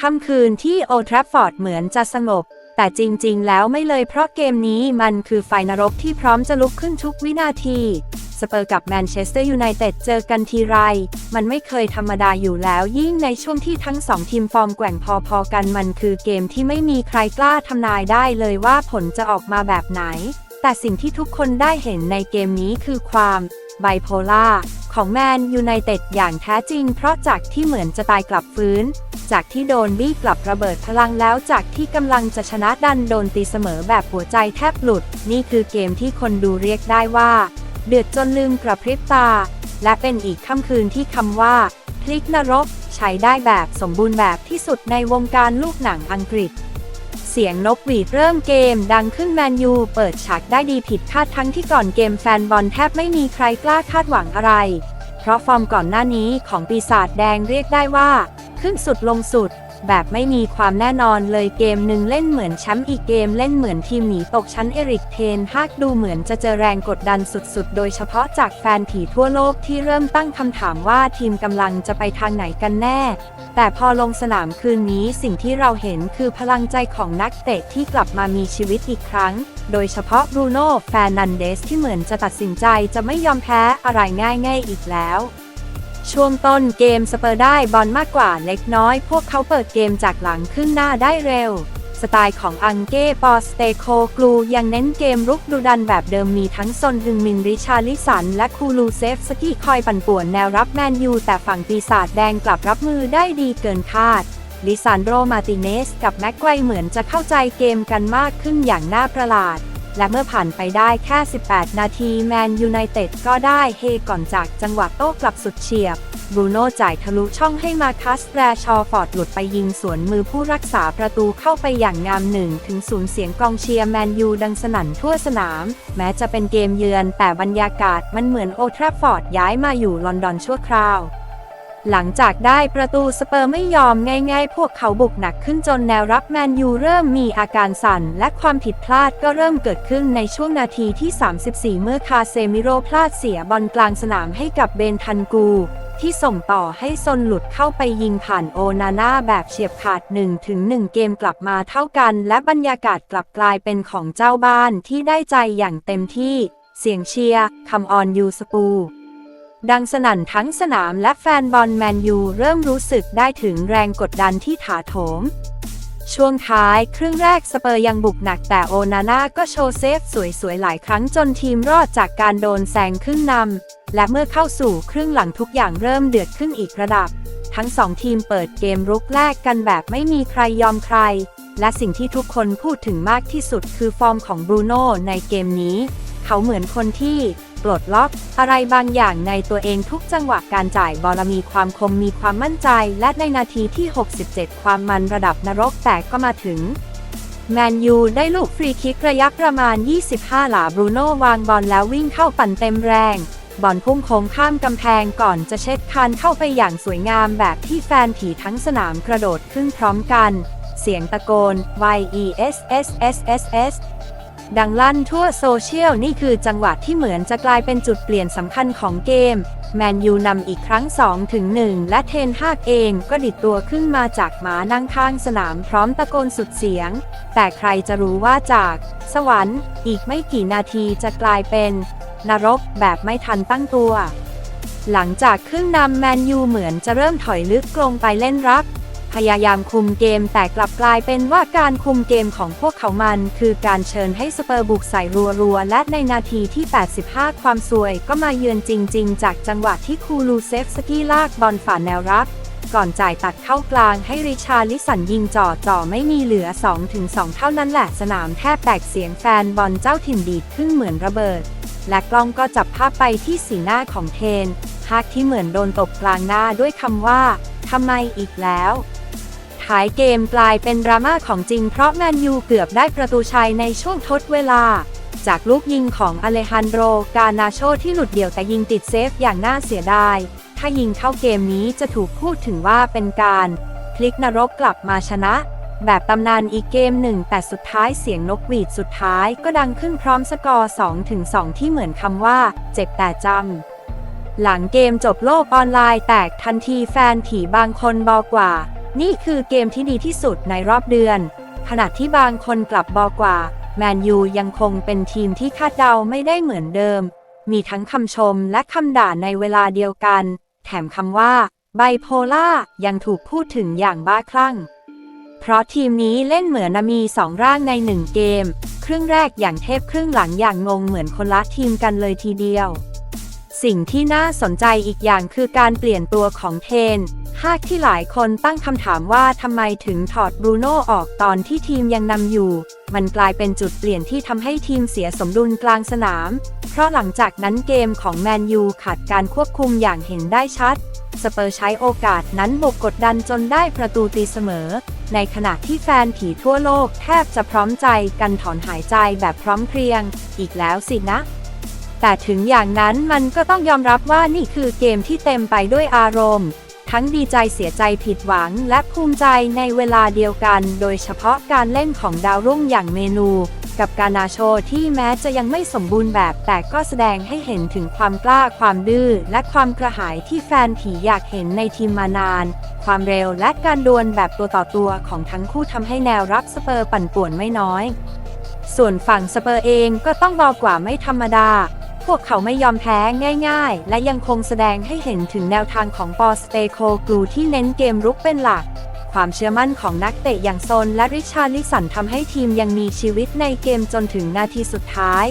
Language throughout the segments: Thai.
ค่ำคืนที่โอทราฟฟอร์ดเหมือนจะสงบ แต่จริงๆ แล้วไม่เลยเพราะเกมนี้มันคือไฟนรกที่พร้อมจะลุกขึ้นทุกวินาที สเปอร์กับแมนเชสเตอร์ยูไนเต็ดเจอกันทีไร มันไม่เคยธรรมดาอยู่แล้วยิ่งในช่วงที่ทั้งสองทีมฟอร์มแกว่งพอๆกันมันคือเกมที่ไม่มีใครกล้าทำนายได้เลยว่าผลจะออกมาแบบไหน แต่สิ่งที่ทุกคนได้เห็นในเกมนี้คือความไบโพล่า ของแมนยูไนเต็ดอย่างแท้จริง เพราะจากที่เหมือนจะตายกลับฟื้น จากที่โดนบี้กลับระเบิดพลังแล้วจากที่กำลังจะชนะดันโดนตีเสมอแบบหัวใจแทบหลุด นี่คือเกมที่คนดูเรียกได้ว่า เดือดจนลืมกระพริบตา และเป็นอีกค่ำคืนที่คำว่าพลิกนรกใช้ได้แบบสมบูรณ์แบบที่สุดในวงการลูกหนังอังกฤษ สียงนกหวีดเริ่มเกม ดังขึ้นแมนยูเปิดฉากได้ดีผิดคาดทั้งที่ก่อนเกมแฟนบอลแทบไม่มีใครกล้าคาดหวังอะไร เพราะฟอร์มก่อนหน้านี้ของปีศาจแดงเรียกได้ว่า ขึ้นสุดลงสุด แบบไม่มีความแน่นอนเลยเกมหนึ่งเล่นเหมือนแชมป์อีกเกมเล่นเหมือนทีมหนีตกชั้นเอริกเทนฮากดูเหมือนจะเจอแรงกดดันสุดๆ โดยเฉพาะจากแฟนผีทั่วโลกที่เริ่มตั้งคำถามว่าทีมกำลังจะไปทางไหนกันแน่ แต่พอลงสนามคืนนี้สิ่งที่เราเห็นคือพลังใจของนักเตะที่กลับมามีชีวิตอีกครั้ง โดยเฉพาะบรูโน่แฟร์นันเดสที่เหมือนจะตัดสินใจจะไม่ยอมแพ้อะไรง่าย ๆ อีกแล้ว ช่วงต้นเกมสเปอร์ได้บอลมากกว่าเล็กน้อย พวกเขาเปิดเกมจากหลังขึ้นหน้าได้เร็ว สไตล์ของอังเก้ปอสเตโคกลูยังเน้นเกมรุกดุดันแบบเดิมมีทั้งซนฮึงมินริชาลิสัน และคูลูเซฟสกี้คอยปั่นป่วนแนวรับแมนยูแต่ฝั่งปีศาจแดงกลับรับมือได้ดีเกินคาดลิซานโดมาติเนสกับแม็กไกวเหมือนจะเข้าใจเกมกันมากขึ้นอย่างน่าประหลาด และเมื่อผ่านไปได้แค่ 18 นาทีแมนยูไนเต็ดก็ได้เฮก่อนจากจังหวะโต้กลับสุดเฉียบบรูโน่จ่ายทะลุช่องให้มาคัสแรชอฟอร์ดหลุดไปยิงสวนมือผู้รักษาประตูเข้าไปอย่างงามหนึ่งถึงศูนย์เสียงกองเชียร์แมนยูดังสนั่นทั่วสนาม แม้จะเป็นเกมเยือนแต่บรรยากาศมันเหมือนโอทราฟอร์ดย้ายมาอยู่ลอนดอนชั่วคราว หลังจากได้ประตูสเปอร์ไม่ยอมง่ายๆ พวกเขาบุกหนักขึ้นจนแนวรับแมนยูเริ่มมีอาการสั่น และความผิดพลาดก็เริ่มเกิดขึ้นในช่วงนาทีที่ 34 เมื่อคาเซมิโรพลาดเสียบอลกลางสนามให้กับเบนทันกู ที่ส่งต่อให้ซนหลุดเข้าไปยิงผ่านโอนาน่าแบบเฉียบขาด 1-1 เกมกลับมาเท่ากัน และบรรยากาศกลับกลายเป็นของเจ้าบ้านที่ได้ใจอย่างเต็มที่ เสียงเชียร์คำออนยูสปู ดังสนั่นทั้งสนามและแฟนบอลแมนยูเริ่มรู้สึกได้ถึงแรงกดดันที่ถาโถม ช่วงท้ายครึ่งแรกสเปอร์ยังบุกหนักแต่โอนาน่าก็โชว์เซฟสวยๆ หลายครั้งจนทีมรอดจากการโดนแซงครึ่งนำ และเมื่อเข้าสู่ครึ่งหลังทุกอย่างเริ่มเดือดขึ้นอีกระดับ ทั้งสองทีมเปิดเกมรุกแรกกันแบบไม่มีใครยอมใคร และสิ่งที่ทุกคนพูดถึงมากที่สุดคือฟอร์มของบรูโน่ในเกมนี้ เขาเหมือนคนที่ ปลดล็อกอะไรบางอย่างในตัวเองทุกจังหวะการจ่ายบอลมีความคมมีความมั่นใจ และในนาทีที่ 67 ความมันระดับนรกแตกก็มาถึง แมนยูได้ลูกฟรีคิกระยะประมาณ 25 หลาบรูโน่วางบอลแล้ววิ่งเข้าปั่นเต็มแรงบอลพุ่งโค้งข้ามกำแพงก่อนจะเช็ดคานเข้าไปอย่างสวยงามแบบที่แฟนผีทั้งสนามกระโดดขึ้นพร้อมกัน เสียงตะโกน Y E S S S S S ดังลั่นทั่วโซเชียลนี่คือจังหวะที่เหมือนจะกลายเป็นจุดเปลี่ยนสำคัญของเกม แมนยูนำอีกครั้ง 2 ถึง 1 และเทนฮากเองก็ดิดตัวขึ้นมาจากหมานั่งข้างสนามพร้อมตะโกนสุดเสียง แต่ใครจะรู้ว่าจาก สวรรค์อีกไม่กี่นาทีจะกลายเป็น นรกแบบไม่ทันตั้งตัวหลังจากครึ่งนำแมนยูเหมือนจะเริ่มถอยลึกลงไปเล่นรับ พยายามคุมเกมแต่กลับกลายเป็นว่าการคุมเกมของพวกเขามัน คือการเชิญให้สเปอร์บุกใส่รัวๆ และในนาทีที่ 85 ความสวยก็มาเยือนจริง ๆ จากจังหวะที่คูลูเซฟสกี้ลากบอลฝ่าแนวรับก่อนจ่ายตัดเข้ากลางให้ริชาลิสันยิงจ่อจ่อไม่มีเหลือ 2-2 เท่านั้นแหละสนามแทบแตกเสียงแฟนบอลเจ้าถิ่นดีดขึ้นเหมือนระเบิด และกล้องก็จับภาพไปที่สีหน้าของเทนฮากที่เหมือนโดนตบกลางหน้าด้วยคำว่าทำไมอีกแล้ว ท้ายเกมกลายเป็นดราม่าของจริงเพราะแมนยูเกือบได้ประตูชัยในช่วงทดเวลา จากลูกยิงของอเลฮันโดร กานาโชที่หลุดเดี่ยวแต่ยิงติดเซฟอย่างน่าเสียดาย ถ้ายิงเข้าเกมนี้จะถูกพูดถึงว่าเป็นการพลิกนรกกลับมาชนะ แบบตำนานอีกเกมหนึ่งแต่สุดท้ายเสียงนกหวีดสุดท้ายก็ดังขึ้นพร้อมสกอร์2-2ที่เหมือนคำว่า เจ็บแต่จำหลังเกมจบโลกออนไลน์แตกทันทีแฟนผีบางคนบอกว่า นี่คือเกมที่ดีที่สุดในรอบเดือน ขณะที่บางคนกลับบอกว่า แมนยูยังคงเป็นทีมที่คาดเดาไม่ได้เหมือนเดิม มีทั้งคำชมและคำด่าในเวลาเดียวกัน แถมคำว่า ไบโพล่ายังถูกพูดถึงอย่างบ้าคลั่ง เพราะทีมนี้เล่นเหมือนมีสองร่างในหนึ่งเกม ครึ่งแรกอย่างเทพครึ่งหลังอย่างงงเหมือนคนละทีมกันเลยทีเดียวสิ่งที่น่าสนใจอีกอย่างคือการเปลี่ยนตัวของเทน หากที่หลายคนตั้งคำถามว่าทำไมถึงถอดบรูโน่ออกตอนที่ทีมยังนำอยู่ มันกลายเป็นจุดเปลี่ยนที่ทำให้ทีมเสียสมดุลกลางสนาม เพราะหลังจากนั้นเกมของแมนยูขาดการควบคุมอย่างเห็นได้ชัด สเปอร์ใช้โอกาสนั้นบุกกดดันจนได้ประตูตีเสมอ ในขณะที่แฟนผีทั่วโลกแทบจะพร้อมใจกันถอนหายใจแบบพร้อมเพรียง อีกแล้วสินะแต่ถึงอย่างนั้นมันก็ต้องยอมรับว่านี่คือเกมที่เต็มไปด้วยอารมณ์ ทั้งดีใจเสียใจผิดหวังและภูมิใจในเวลาเดียวกัน โดยเฉพาะการเล่นของดาวรุ่งอย่างเมนู กับการนาโชที่แม้จะยังไม่สมบูรณ์แบบ แต่ก็แสดงให้เห็นถึงความกล้าความดื้อและความกระหายที่แฟนผีอยากเห็นในทีมมานาน ความเร็วและการดวลแบบตัวต่อตัวของทั้งคู่ทำให้แนวรับสเปอร์ปั่นป่วนไม่น้อย ส่วนฝั่งสเปอร์เองก็ต้องบอกว่าไม่ธรรมดา พวกเขาไม่ยอมแพ้ง่ายๆ และยังคงแสดงให้เห็นถึงแนวทางของปอสเตโคกลูที่เน้นเกมรุกเป็นหลัก ความเชื่อมั่นของนักเตะอย่างโซนและริชาร์ลิสันทำให้ทีมยังมีชีวิตในเกมจนถึงนาทีสุดท้าย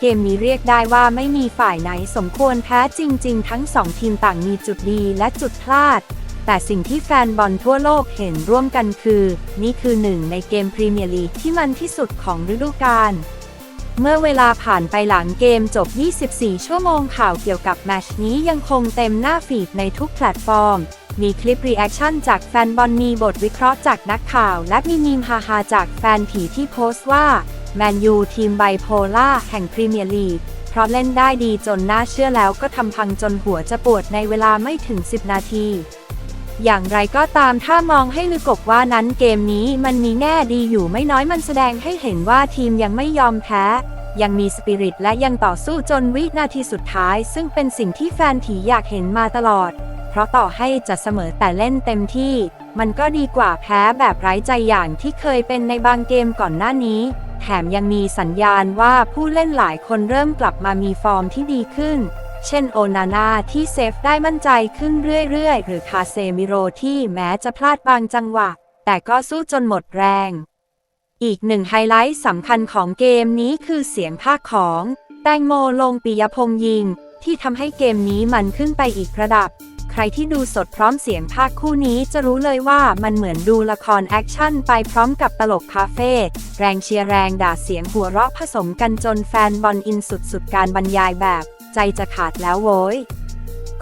เกมนี้เรียกได้ว่าไม่มีฝ่ายไหนสมควรแพ้จริง ๆ ทั้งสองทีมต่างมีจุดดีและจุดพลาด แต่สิ่งที่แฟนบอลทั่วโลกเห็นร่วมกันคือ นี่คือหนึ่งในเกมพรีเมียร์ลีกที่มันที่สุดของฤดูกาล เมื่อเวลาผ่านไปหลังเกมจบ 24 ชั่วโมงข่าวเกี่ยวกับแมชนี้ยังคงเต็มหน้าฟีดในทุกแพลตฟอร์ม มีคลิปรีแอคชั่นจากแฟนบอลมีบทวิเคราะห์จากนักข่าว และมีมีมฮาๆจากแฟนผีที่โพสต์ว่า แมนยูทีมไบโพล่าแห่งพรีเมียร์ลีกเพราะเล่นได้ดีจนน่าเชื่อแล้วก็ทำพังจนหัวจะปวดในเวลาไม่ถึง 10 นาที อย่างไรก็ตามถ้ามองให้ลึกกว่านั้นเกมนี้มันมีแง่ดีอยู่ไม่น้อยมันแสดงให้เห็นว่าทีมยังไม่ยอมแพ้ ยังมีสปิริตและยังต่อสู้จนวินาทีสุดท้าย ซึ่งเป็นสิ่งที่แฟนผีอยากเห็นมาตลอด เพราะต่อให้จะเสมอแต่เล่นเต็มที่ มันก็ดีกว่าแพ้แบบไร้ใจอย่างที่เคยเป็นในบางเกมก่อนหน้านี้แถมยังมีสัญญาณว่าผู้เล่นหลายคนเริ่มกลับมามีฟอร์มที่ดีขึ้น เช่นโอนาน่าที่เซฟได้มั่นใจขึ้นเรื่อยๆ หรือคาเซมิโรที่แม้จะพลาดบางจังหวะ แต่ก็สู้จนหมดแรง อีกหนึ่งไฮไลท์สำคัญของเกมนี้คือเสียงภาคของ แตงโมลงปิยพงษ์ยิง ที่ทำให้เกมนี้มันขึ้นไปอีกระดับ ใครที่ดูสดพร้อมเสียงภาคคู่นี้จะรู้เลยว่ามันเหมือนดูละครแอคชั่นไปพร้อมกับตลกคาเฟ่แรงเชียร์แรงด่าเสียงหัวเราะผสมกันจนแฟนบอลอินสุดๆการบรรยายแบบ ใจจะขาดแล้วโว้ย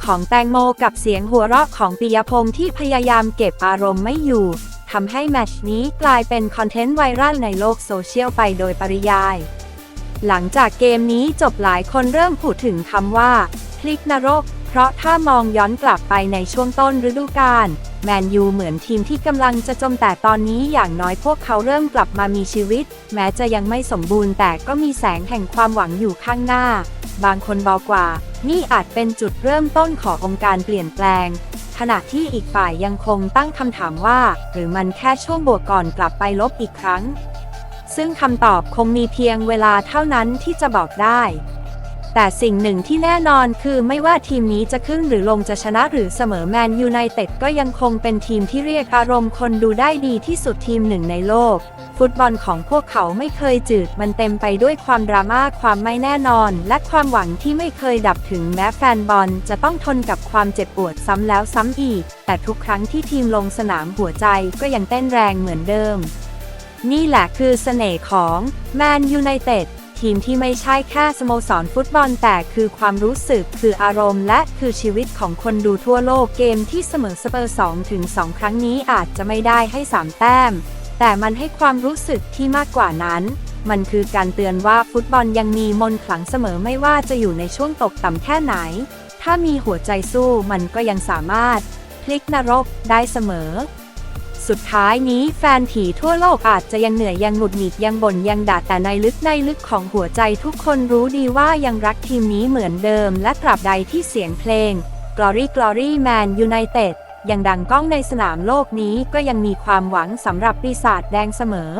ของแตงโมกับเสียงหัวเราะของปิยพงษ์ที่พยายามเก็บอารมณ์ไม่อยู่ทำให้แมตช์นี้กลายเป็นคอนเทนต์ไวรัลในโลกโซเชียลไปโดยปริยาย หลังจากเกมนี้จบหลายคนเริ่มพูดถึงคำว่าพลิกนรก เพราะถ้ามองย้อนกลับไปในช่วงต้นฤดูกาลแมนยูเหมือนทีมที่กำลังจะจมแต่ตอนนี้อย่างน้อยพวกเขาเริ่มกลับมามีชีวิต แม้จะยังไม่สมบูรณ์แต่ก็มีแสงแห่งความหวังอยู่ข้างหน้า บางคนบอกว่า นี่อาจเป็นจุดเริ่มต้นขององค์การเปลี่ยนแปลง ขณะที่อีกฝ่ายยังคงตั้งคำถามว่า หรือมันแค่ช่วงบวกก่อนกลับไปลบอีกครั้ง ซึ่งคำตอบคงมีเพียงเวลาเท่านั้นที่จะบอกได้ แต่สิ่งหนึ่งที่แน่นอนคือไม่ว่าทีมนี้จะขึ้นหรือลงจะชนะหรือเสมอแมนยูไนเต็ดก็ยังคงเป็นทีมที่เรียกอารมณ์คนดูได้ดีที่สุดทีมหนึ่งในโลก ฟุตบอลของพวกเขาไม่เคยจืดมันเต็มไปด้วยความดราม่าความไม่แน่นอน และความหวังที่ไม่เคยดับถึงแม้แฟนบอลจะต้องทนกับความเจ็บปวดซ้ำแล้วซ้ำอีก แต่ทุกครั้งที่ทีมลงสนามหัวใจก็ยังเต้นแรงเหมือนเดิม นี่แหละคือเสน่ห์ของแมนยูไนเต็ด ทีมที่ไม่ใช่แค่สโมสรฟุตบอลแต่คือความรู้สึก คืออารมณ์ และคือชีวิตของคนดูทั่วโลกเกมที่เสมอสเปอร์2ถึง2ครั้งนี้อาจจะไม่ได้ให้ 3 แต้ม แต่มันให้ความรู้สึกที่มากกว่านั้น มันคือการเตือนว่าฟุตบอลยังมีมนขลังเสมอไม่ว่าจะอยู่ในช่วงตกต่ำแค่ไหน ถ้ามีหัวใจสู้มันก็ยังสามารถพลิกนรกได้เสมอ สุดท้ายนี้แฟนผีทั่วโลกอาจจะยังเหนื่อยยังหงุดหงิดยังบ่นยังด่าแต่ในลึกในลึกของหัวใจทุกคนรู้ดีว่ายังรักทีมนี้เหมือนเดิม และตราบใดที่เสียงเพลง Glory Glory Man United ยังดังก้องในสนามโลกนี้ก็ยังมีความหวังสำหรับปีศาจแดงเสมอ